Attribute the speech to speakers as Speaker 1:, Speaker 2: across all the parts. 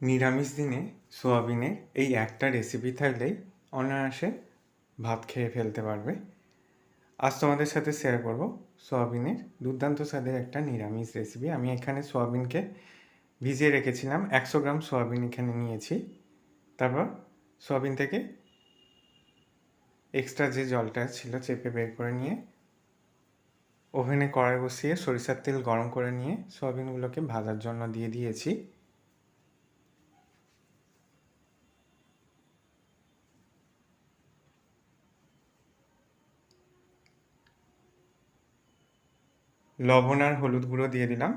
Speaker 1: নিরামিষ দিনে সোয়াবিনের এই একটা রেসিপি থাকলেই অনায়াসে ভাত খেয়ে ফেলতে পারবে। আজ তোমাদের সাথে শেয়ার করব সোয়াবিনের দুর্দান্ত স্বাদের একটা নিরামিষ রেসিপি আমি এখানে সোয়াবিনকে ভিজিয়ে রেখেছিলাম। একশো গ্রাম সোয়াবিন এখানে নিয়েছি। তারপর সোয়াবিন থেকে এক্সট্রা যে জলটা ছিল চেপে বের করে নিয়ে, ওভেনে কড়াই বসিয়ে সরিষার তেল গরম করে নিয়ে সোয়াবিনগুলোকে ভাজার জন্য দিয়ে দিয়েছি। লবণ আর হলুদ গুঁড়ো দিয়ে দিলাম।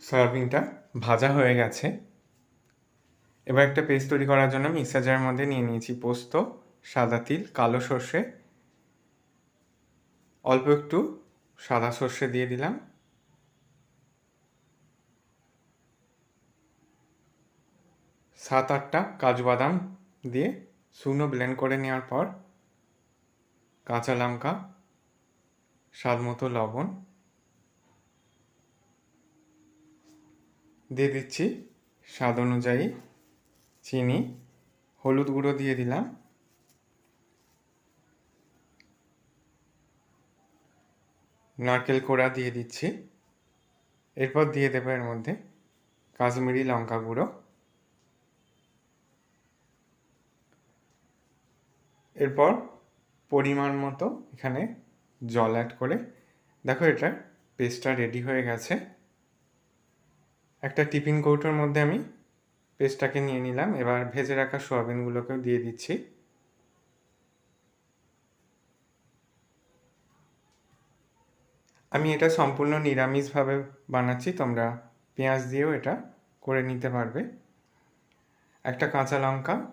Speaker 1: সয়াবিনটা ভাজা হয়ে গেছে। এবার একটা পেস্ট তৈরি করার জন্য মিক্সার জারের মধ্যে নিয়ে নিয়েছি পোস্ত, সাদা তিল, কালো সর্ষে। অল্প একটু সাদা সর্ষে দিয়ে দিলাম। সাত আটটা কাজু বাদাম দিয়ে শুকনো ব্লেন্ড করে নেওয়ার পর কাঁচা লঙ্কা স্বাদ মতো লবণ দিয়ে দিচ্ছি। স্বাদ অনুযায়ী চিনি, হলুদ গুঁড়ো দিয়ে দিলাম। নারকেল কোড়া দিয়ে দিচ্ছি। এরপর দিয়ে দেবো এর মধ্যে কাশ্মীরি লঙ্কা গুঁড়ো। এরপর পরিমাণ মতো এখানে জল অ্যাড করে। দেখো এটা পেস্টটা রেডি হয়ে গেছে। একটা টিফিন কৌটোর মধ্যে আমি পেস্টটাকে নিয়ে নিলাম। এবার ভেজে রাখা সোয়াবিনগুলোকেও দিয়ে দিচ্ছি। আমি এটা সম্পূর্ণ নিরামিষভাবে বানাচ্ছি। তোমরা পেঁয়াজ দিয়েও এটা করে নিতে পারবে। একটা কাঁচা লঙ্কা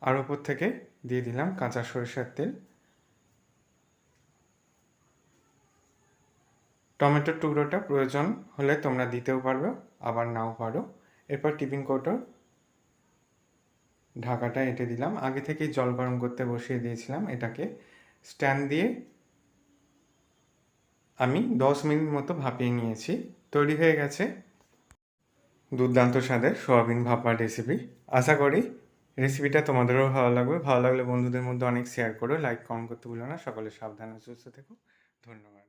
Speaker 1: আর ওপর থেকে দিয়ে দিলাম কাঁচা সরিষার তেল। টমেটোর টুকরোটা প্রয়োজন হলে তোমরা দিতেও পারবে, আবার নাও পারো। এরপর টিফিন কৌটোর ঢাকাটা এঁটে দিলাম। আগে থেকেই জল গরম করতে বসিয়ে দিয়েছিলাম এটাকে। স্ট্যান্ড দিয়ে আমি দশ মিনিট মতো ভাপিয়ে নিয়েছি। তৈরি হয়ে গেছে দুর্দান্ত স্বাদের সোয়াবিন ভাপার রেসিপি। আশা করি রেসিপিটা তোমাদেরও ভালো লাগবে। ভালো লাগলে বন্ধুদের মধ্যে অনেক শেয়ার করো লাইক কমেন্ট করতে ভুলো না। সকলে সাবধানে সুস্থ থেকো। ধন্যবাদ।